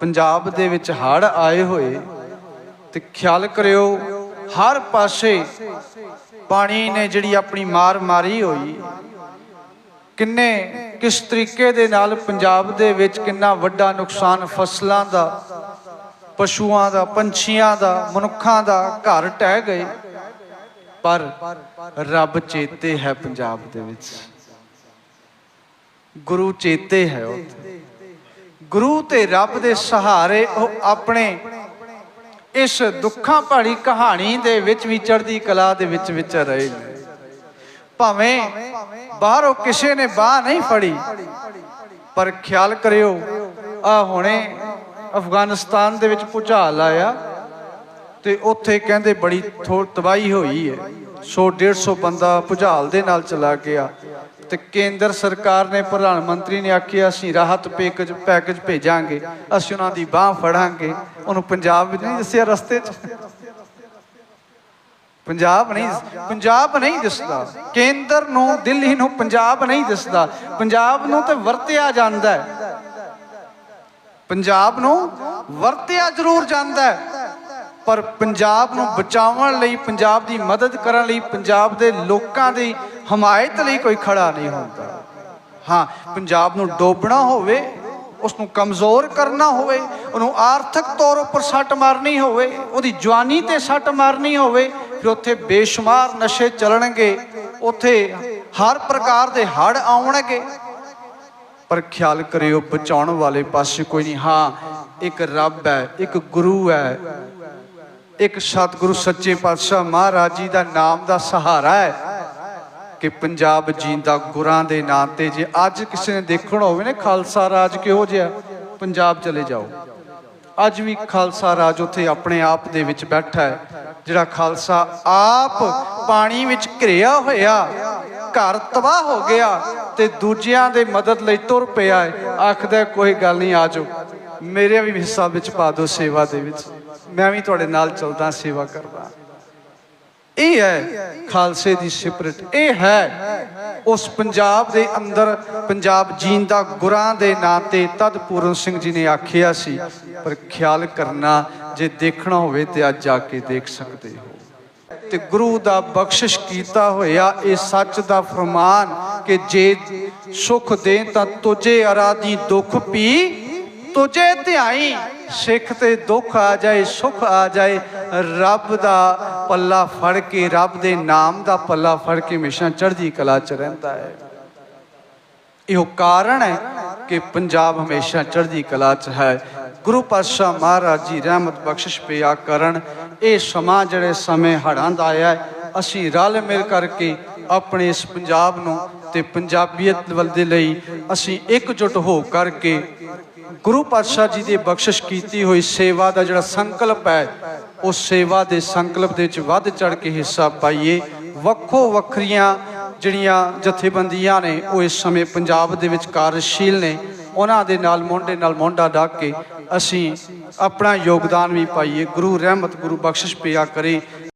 ਪੰਜਾਬ ਦੇ ਵਿੱਚ ਹੜ ਆਏ ਹੋਏ ਤੇ ਖਿਆਲ ਕਰਿਓ, ਹਰ ਪਾਸੇ ਪਾਣੀ ਨੇ ਜਿਹੜੀ ਆਪਣੀ ਮਾਰ ਮਾਰੀ ਹੋਈ। ਕਿੰਨੇ ਕਿਸ ਤਰੀਕੇ ਦੇ ਨਾਲ ਪੰਜਾਬ ਦੇ ਵਿੱਚ ਕਿੰਨਾ ਵੱਡਾ ਨੁਕਸਾਨ ਫਸਲਾਂ ਦਾ, ਪਸ਼ੂਆਂ ਦਾ, ਪੰਛੀਆਂ ਦਾ, ਮਨੁੱਖਾਂ ਦਾ ਘਰ ਟਹਿ ਗਏ। ਪਰ ਰੱਬ ਚੇਤੇ ਹੈ ਪੰਜਾਬ ਦੇ ਵਿੱਚ। ਗੁਰੂ ਚੇਤੇ ਹੈ ਉੱਥੇ। ਗੁਰੂ ਤੇ ਰੱਬ ਦੇ ਸਹਾਰੇ ਉਹ ਆਪਣੇ ਇਸ ਦੁੱਖਾਂ ਭਰੀ ਕਹਾਣੀ ਦੇ ਵਿੱਚ ਵੀ ਚੜ੍ਹਦੀ ਕਲਾ ਦੇ ਵਿੱਚ ਵਿਚਰ ਰਹੇ ਨੇ। ਭਾਵੇਂ ਬਾਹਰੋਂ ਕਿਸੇ ਨੇ ਬਾਹ ਨਹੀਂ ਫੜੀ, ਪਰ ਖਿਆਲ ਕਰਿਓ ਆ ਹੁਣੇ ਅਫਗਾਨਿਸਤਾਨ ਦੇ ਵਿੱਚ ਭੁਚਾਲ ਆਇਆ। ਤੇ ਉੱਥੇ ਕਹਿੰਦੇ ਬੜੀ ਥੋੜ ਤਬਾਹੀ ਹੋਈ ਹੈ। 100 150 ਬੰਦਾ ਭੁਚਾਲ ਦੇ ਨਾਲ ਚਲਾ ਗਿਆ ਤੇ ਕੇਂਦਰ ਸਰਕਾਰ ਨੇ, ਪ੍ਰਧਾਨ ਮੰਤਰੀ ਨੇ ਆਖਿਆ, ਅਸੀਂ ਰਾਹਤ ਪੈਕੇਜ ਪੈਕੇਜ ਭੇਜਾਂਗੇ। ਅਸੀਂ ਉਹਨਾਂ ਦੀ ਬਾਹ ਫੜਾਂਗੇ। ਉਹਨੂੰ ਪੰਜਾਬ ਵਿੱਚ ਨਹੀਂ ਦੱਸਿਆ ਰਸਤੇ 'ਚ। ਪੰਜਾਬ ਨਹੀਂ ਪੰਜਾਬ ਨਹੀਂ ਦਿਸਦਾ। ਕੇਂਦਰ ਨੂੰ, ਦਿੱਲੀ ਨੂੰ ਪੰਜਾਬ ਨਹੀਂ ਦਿਸਦਾ। ਪੰਜਾਬ ਨੂੰ ਤੇ ਵਰਤਿਆ ਜਾਂਦਾ ਹੈ। ਪੰਜਾਬ ਨੂੰ ਵਰਤਿਆ ਜ਼ਰੂਰ ਜਾਂਦਾ ਹੈ। ਪਰ ਪੰਜਾਬ ਨੂੰ ਬਚਾਉਣ ਲਈ, ਪੰਜਾਬ ਦੀ ਮਦਦ ਕਰਨ ਲਈ, ਪੰਜਾਬ ਦੇ ਲੋਕਾਂ ਦੀ ਹਮਾਇਤ ਲਈ ਕੋਈ ਖੜਾ ਨਹੀਂ ਹੁੰਦਾ। ਹਾਂ, ਪੰਜਾਬ ਨੂੰ ਡੋਬਣਾ ਹੋਵੇ ਉਸ ਨੂੰ ਕਮਜ਼ੋਰ ਕਰਨਾ ਹੋਵੇ, ਉਹਨੂੰ ਆਰਥਿਕ ਤੌਰ ਉੱਪਰ ਸੱਟ ਮਾਰਨੀ ਹੋਵੇ, ਉਹਦੀ ਜਵਾਨੀ ਤੇ ਸੱਟ ਮਾਰਨੀ ਹੋਵੇ, ਫਿਰ ਉੱਥੇ ਬੇਸ਼ੁਮਾਰ ਨਸ਼ੇ ਚੱਲਣਗੇ, ਉੱਥੇ ਹਰ ਪ੍ਰਕਾਰ ਦੇ ਹੜ ਆਉਣਗੇ। ਪਰ ਖਿਆਲ ਕਰਿਓ, ਬਚਾਉਣ ਵਾਲੇ ਪਾਸੇ ਕੋਈ ਨਹੀਂ। ਹਾਂ, ਇੱਕ ਰੱਬ ਹੈ, ਇੱਕ ਗੁਰੂ ਹੈ ਇੱਕ ਸਤਿਗੁਰੂ ਸੱਚੇ ਪਾਤਸ਼ਾਹ ਮਹਾਰਾਜ ਜੀ ਦਾ ਨਾਮ ਦਾ ਸਹਾਰਾ ਹੈ ਕਿ ਪੰਜਾਬ ਜੀਂਦਾ ਗੁਰਾਂ ਦੇ ਨਾਂ ਤੇ ਜੇ ਅੱਜ ਕਿਸੇ ਨੇ ਦੇਖਣਾ ਹੋਵੇ ਨਾ ਖਾਲਸਾ ਰਾਜ ਕਿਹੋ ਜਿਹਾ, ਪੰਜਾਬ ਚਲੇ ਜਾਓ। ਅੱਜ ਵੀ ਖਾਲਸਾ ਰਾਜ ਉੱਥੇ ਆਪਣੇ ਆਪ ਦੇ ਵਿੱਚ ਬੈਠਾ ਹੈ, ਜਿਹੜਾ ਖਾਲਸਾ ਆਪ ਪਾਣੀ ਵਿੱਚ ਘਿਰਿਆ ਹੋਇਆ, ਘਰ ਤਬਾਹ ਹੋ ਗਿਆ ਤੇ ਦੂਜਿਆਂ ਦੇ ਮਦਦ ਲਈ ਤੁਰ ਪਿਆ ਹੈ। ਆਖਦਾ ਕੋਈ ਗੱਲ ਨਹੀਂ ਆਜੋ ਮੇਰੇ ਵੀ ਹਿੱਸਾ ਵਿੱਚ ਪਾ ਦਿਓ ਸੇਵਾ ਦੇ ਵਿੱਚ। ਮੈਂ ਵੀ ਤੁਹਾਡੇ ਨਾਲ ਚੱਲਦਾ, ਸੇਵਾ ਕਰਦਾ। ਇਹ ਹੈ ਖਾਲਸੇ ਦੀ ਸਿਪਰਟ। ਇਹ ਹੈ ਉਸ ਪੰਜਾਬ ਦੇ ਅੰਦਰ, ਪੰਜਾਬ ਜੀਂਦਾ ਗੁਰਾਂ ਦੇ ਨਾਂ ਤੇ। ਤਦ ਪੂਰਨ ਸਿੰਘ ਜੀ ਨੇ ਆਖਿਆ ਸੀ, ਪਰ ਖਿਆਲ ਕਰਨਾ, ਜੇ ਦੇਖਣਾ ਹੋਵੇ ਤੇ ਅੱਜ ਜਾ ਕੇ ਦੇਖ ਸਕਦੇ ਹੋ। ਤੇ ਗੁਰੂ ਦਾ ਬਖਸ਼ਿਸ਼ ਕੀਤਾ ਹੋਇਆ, ਇਹ ਸੱਚ ਦਾ ਫਰਮਾਨ ਕਿ ਜੇ ਸੁਖ ਦੇ ਤਾਂ ਤੁਝੇ ਅਰਾਦੀ ਦੁੱਖ ਪੀ, ਤੁਝੇ ਧਿਆਈ। ਸਿੱਖ ਤੇ ਦੁੱਖ ਆ ਜਾਏ ਸੁੱਖ ਆ ਜਾਏ ਰੱਬ ਦਾ ਪੱਲਾ ਫੜ ਕੇ ਰੱਬ ਦੇ ਨਾਮ ਦਾ ਪੱਲਾ ਫੜ ਕੇ ਹਮੇਸ਼ਾ ਚੜ੍ਹਦੀ ਕਲਾ ਚ ਰਹਿੰਦਾ ਹੈ। ਇਹੋ ਕਾਰਨ ਹੈ ਕਿ ਪੰਜਾਬ ਹਮੇਸ਼ਾ ਚੜ੍ਹਦੀ ਕਲਾ ਚ ਹੈ। ਗੁਰੂ ਪਾਤਸ਼ਾਹ ਮਹਾਰਾਜ ਜੀ ਰਹਿਮਤ ਬਖਸ਼ਿਸ਼ ਪਿਆ ਕਰਨ। ਇਹ ਸਮਾਂ ਜਿਹੜੇ ਸਮੇਂ ਹੜਾਂ ਦਾ ਆਇਆ ਹੈ, ਅਸੀਂ ਰਲ ਮਿਲ ਕਰਕੇ ਆਪਣੇ ਇਸ ਪੰਜਾਬ ਨੂੰ ਤੇ ਪੰਜਾਬੀਅਤ ਵੱਲ ਦੇ ਲਈ ਅਸੀਂ ਇਕਜੁੱਟ ਹੋ ਕਰਕੇ ਗੁਰੂ ਪਾਤਸ਼ਾਹ ਜੀ ਦੀ ਬਖਸ਼ਿਸ਼ ਕੀਤੀ ਹੋਈ ਸੇਵਾ ਦਾ ਜਿਹੜਾ ਸੰਕਲਪ ਹੈ, ਉਹ ਸੇਵਾ ਦੇ ਸੰਕਲਪ ਦੇ ਵਿੱਚ ਵੱਧ ਚੜ ਕੇ ਹਿੱਸਾ ਪਾਈਏ। ਵੱਖੋ ਵੱਖਰੀਆਂ ਜਿਹੜੀਆਂ ਜਥੇਬੰਦੀਆਂ ਨੇ, ਉਹ ਇਸ ਸਮੇਂ ਪੰਜਾਬ ਦੇ ਵਿੱਚ ਕਾਰਜਸ਼ੀਲ ਨੇ। ਉਹਨਾਂ ਦੇ ਨਾਲ ਮੋਢੇ ਨਾਲ ਮੋਢਾ ਢਾ ਕੇ ਅਸੀਂ ਆਪਣਾ ਯੋਗਦਾਨ ਵੀ ਪਾਈਏ। ਗੁਰੂ ਰਹਿਮਤ, ਗੁਰੂ ਬਖਸ਼ਿਸ਼ ਪਿਆ ਕਰੇ।